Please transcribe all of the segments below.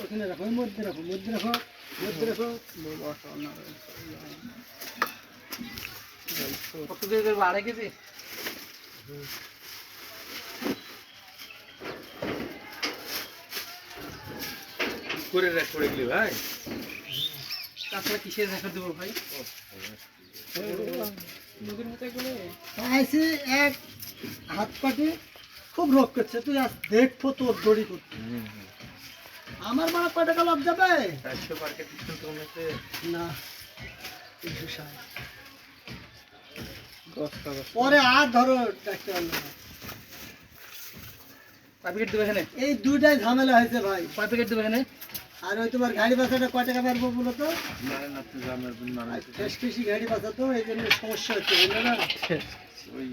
ওখানে রাখো মধ্যে রাখো মধ্যে রাখো মধ্যে রাখো। কত দিয়ে দেবো? আড়াই কেজি? করে রাখ করে গেলি ভাই। তাছাড়া কিসের দেখা দেবো ভাই? নদীর মতো গেলে আইসি এক হাত পাটি খুব রোগ করছে তুই আজ দেখব তোর দড়ি করতে আমার মানে কয় টাকা লাভ যাবে? কমেছে না তিনশো ষাট। পরে আর ধরো ডাকতে কয় প্যাকেট দেবে এখানে? এই দুইটাই ঝামেলা হয়েছে ভাই। কয় প্যাকেট দেবে এখানে? আর ওই তোমার গাড়ি বাসাটা কয় টাকা পারব বলো তো? শেষ কৃষি গাড়ি বাসা তো এই জন্য সমস্যা হচ্ছে বুঝলে না? ওই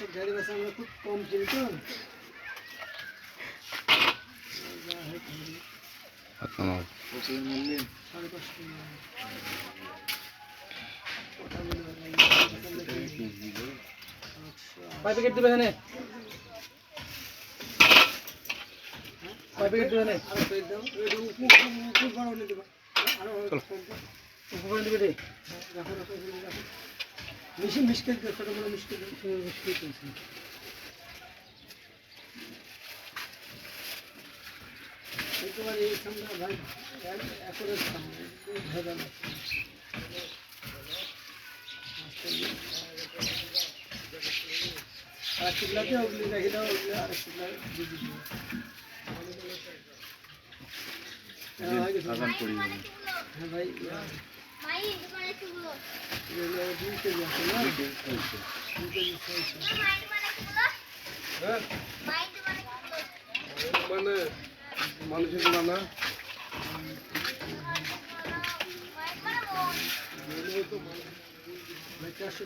এইসব গাড়ি বাসা আমরা খুব কম কিনি তো কয় প্যাকেট দেবে এখানে। কয় প্যাকেট দেবে এখানে। আরও দেবে রে রাখো রাখো রাখো মিশি মিশকে ছোটো বড় মিশকে মিশকে দিয়েছি এই এই সামনে ভাই সামনে আর চিল্লাতে ওগুলি রেখে দাও ওগুলি আর চিল্লা দিয়ে দিও হ্যাঁ ভাই হ্যাঁ মানে মানুষের না চারশো